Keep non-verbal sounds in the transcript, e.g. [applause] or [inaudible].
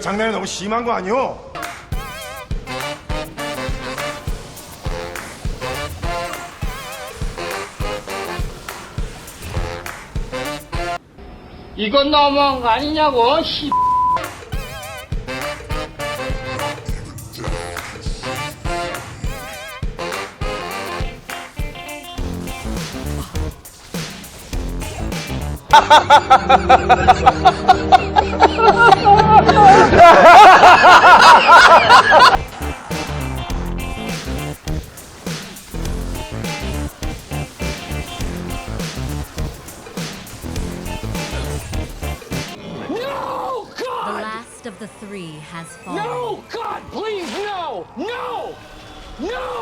장난이 너무 심한 거 아니오? 이건 너무한 거 아니냐고, 씨. [laughs] of the three has fallen. No! God, please, no! No! No!